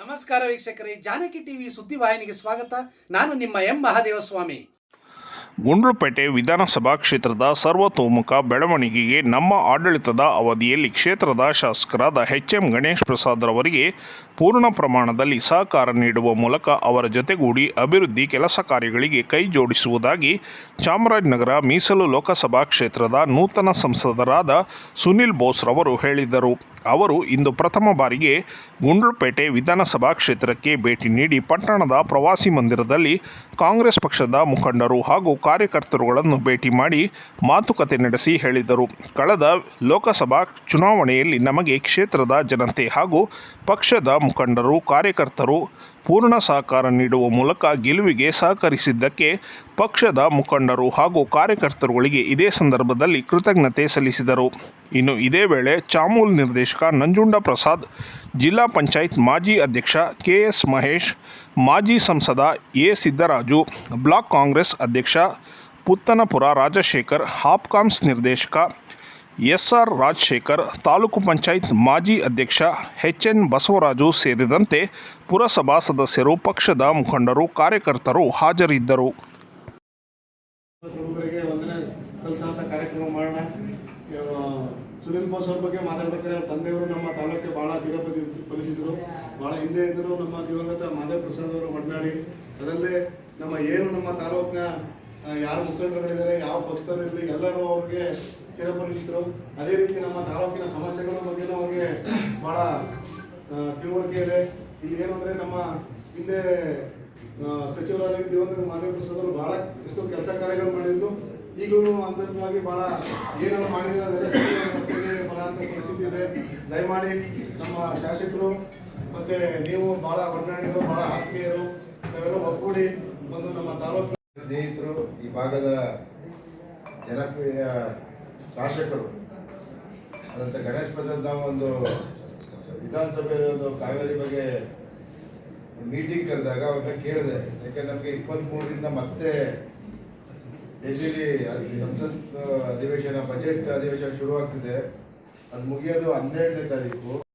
ನಮಸ್ಕಾರ ವೀಕ್ಷಕರೇ, ಜಾನಕಿ ಟಿವಿ ಸುದ್ದಿವಾಹಿನಿಗೆ ಸ್ವಾಗತ. ನಾನು ನಿಮ್ಮ ಎಂ ಮಹಾದೇವಸ್ವಾಮಿ. ಗುಂಡ್ಲುಪೇಟೆ ವಿಧಾನಸಭಾ ಕ್ಷೇತ್ರದ ಸರ್ವತೋಮುಖ ಬೆಳವಣಿಗೆಗೆ ನಮ್ಮ ಆಡಳಿತದ ಅವಧಿಯಲ್ಲಿ ಕ್ಷೇತ್ರದ ಶಾಸಕರಾದ ಎಚ್ ಎಂ ಗಣೇಶ್ ಪ್ರಸಾದ್ ರವರಿಗೆ ಪೂರ್ಣ ಪ್ರಮಾಣದಲ್ಲಿ ಸಹಕಾರ ನೀಡುವ ಮೂಲಕ ಅವರ ಜೊತೆಗೂಡಿ ಅಭಿವೃದ್ಧಿ ಕೆಲಸ ಕಾರ್ಯಗಳಿಗೆ ಕೈ ಜೋಡಿಸುವುದಾಗಿ ಚಾಮರಾಜನಗರ ಮೀಸಲು ಲೋಕಸಭಾ ಕ್ಷೇತ್ರದ ನೂತನ ಸಂಸದರಾದ ಸುನಿಲ್ ಬೋಸ್ ರವರು ಹೇಳಿದರು. ಅವರು ಇಂದು ಪ್ರಥಮ ಬಾರಿಗೆ ಗುಂಡ್ಲುಪೇಟೆ ವಿಧಾನಸಭಾ ಕ್ಷೇತ್ರಕ್ಕೆ ಭೇಟಿ ನೀಡಿ ಪಟ್ಟಣದ ಪ್ರವಾಸಿ ಮಂದಿರದಲ್ಲಿ ಕಾಂಗ್ರೆಸ್ ಪಕ್ಷದ ಮುಖಂಡರು ಹಾಗೂ ಕಾರ್ಯಕರ್ತರುಗಳನ್ನು ಭೇಟಿ ಮಾಡಿ ಮಾತುಕತೆ ನಡೆಸಿ ಹೇಳಿದರು. ಕಳೆದ ಲೋಕಸಭಾ ಚುನಾವಣೆಯಲ್ಲಿ ನಮಗೆ ಕ್ಷೇತ್ರದ ಜನತೆ ಹಾಗೂ ಪಕ್ಷದ ಮುಖಂಡರು, ಕಾರ್ಯಕರ್ತರು ಪೂರ್ಣ ಸಹಕಾರ ನೀಡುವ ಮೂಲಕ ಗೆಲುವಿಗೆ ಸಹಕರಿಸಿದ್ದಕ್ಕೆ ಪಕ್ಷದ ಮುಖಂಡರು ಹಾಗೂ ಕಾರ್ಯಕರ್ತರುಗಳಿಗೆ ಇದೇ ಸಂದರ್ಭದಲ್ಲಿ ಕೃತಜ್ಞತೆ ಸಲ್ಲಿಸಿದರು. ಇನ್ನು ಇದೇ ವೇಳೆ ಚಾಮೂಲ್ ನಿರ್ದೇಶಕ ನಂಜುಂಡ ಪ್ರಸಾದ್, ಜಿಲ್ಲಾ ಪಂಚಾಯತ್ ಮಾಜಿ ಅಧ್ಯಕ್ಷ ಕೆ ಎಸ್ ಮಹೇಶ್, ಮಾಜಿ ಸಂಸದ ಎ ಸಿದ್ದರಾಜು, ಬ್ಲಾಕ್ ಕಾಂಗ್ರೆಸ್ ಅಧ್ಯಕ್ಷ ಪುತ್ತನಪುರ ರಾಜಶೇಖರ್, ಹಾಪ್ಕಾಮ್ಸ್ ನಿರ್ದೇಶಕ ಎಸ್ ಆರ್ ರಾಜಶೇಖರ್ ತಾಲೂಕು ಪಂಚಾಯತ್ ಮಾಜಿ ಅಧ್ಯಕ್ಷ ಎಚ್ಎನ್ ಬಸವರಾಜು ಸೇರಿದಂತೆ ಪುರಸಭಾ ಸದಸ್ಯರು ಪಕ್ಷದ ಮುಖಂಡರು ಕಾರ್ಯಕರ್ತರು ಹಾಜರಿದ್ದರು. ಸುನೀಲ್ ಬೋಸ್ ಅವ್ರ ಬಗ್ಗೆ ಮಾತಾಡ್ಬೇಕಾದ್ರೆ ತಂದೆಯವರು ನಮ್ಮ ತಾಲೂಕಿಗೆ ಭಾಳ ಚಿರಪರಿಚಿತರು ಭಾಳ ಹಿಂದೆ ಇದ್ದರು ನಮ್ಮ ದಿವಂಗತ ಮಾದೇವ್ ಪ್ರಸಾದ್ ಅವರು ಮಡ್ನಾಡಿ ಅದಲ್ಲದೆ ನಮ್ಮ ಏನು ನಮ್ಮ ತಾಲೂಕಿನ ಯಾರು ಮುಖಂಡರುಗಳಿದ್ದಾರೆ ಯಾವ ಪಕ್ಷದವರು ಇರಲಿ ಎಲ್ಲರೂ ಅವ್ರಿಗೆ ಚಿರಪರಿಚಿತರು. ಅದೇ ರೀತಿ ನಮ್ಮ ತಾಲೂಕಿನ ಸಮಸ್ಯೆಗಳ ಬಗ್ಗೆನೂ ಅವ್ರಿಗೆ ಭಾಳ ಆ, ತಿಳುವಳಿಕೆ ಇದೆ. ಇಲ್ಲಿ ಏನು ನಮ್ಮ ಹಿಂದೆ ಸಚಿವರಾಗಿ ದಿವಂಗತ ಮಾನ್ಯ ಪ್ರಸಾದ್ ಅವರು ಬಹಳ ಎಷ್ಟೋ ಕೆಲಸ ಕಾರ್ಯಗಳು ಮಾಡಿದ್ದು ಈಗಲೂ ಹಂತವಾಗಿ ಬಹಳ ಏನೆಲ್ಲ ಮಾಡಿದ್ರೆ ಪರಿಸ್ಥಿತಿ ಇದೆ. ದಯಮಾಡಿ ನಮ್ಮ ಶಾಸಕರು ಮತ್ತೆ ನೀವು ಬಹಳ ಒಡನಾಡಿಗಳು ಬಹಳ ಆತ್ಮೀಯರು ನಾವೆಲ್ಲ ಒಗ್ಗೂಡಿ ಒಂದು ನಮ್ಮ ತಾಲೂಕು ಸ್ನೇಹಿತರು ಈ ಭಾಗದ ಜನಪ್ರಿಯ ಶಾಸಕರು. ಅದಂತ ಗಣೇಶ್ ಪ್ರಸಾದ್ ನಾವು ಒಂದು ವಿಧಾನಸಭೆಯಲ್ಲಿ ಒಂದು ಕಾವೇರಿ ಬಗ್ಗೆ ಮೀಟಿಂಗ್ ಕರೆದಾಗ ಅವ್ರನ್ನ ಕೇಳಿದೆ. ಯಾಕೆ ನಮಗೆ ಇಪ್ಪತ್ತ್ಮೂರರಿಂದ ಮತ್ತೆ ಡೆಲ್ಲಿಲಿ ಸಂಸತ್ ಅಧಿವೇಶನ ಬಜೆಟ್ ಅಧಿವೇಶನ ಶುರುವಾಗ್ತಿದೆ. ಅದು ಮುಗಿಯೋದು ಹನ್ನೆರಡನೇ ತಾರೀಕು.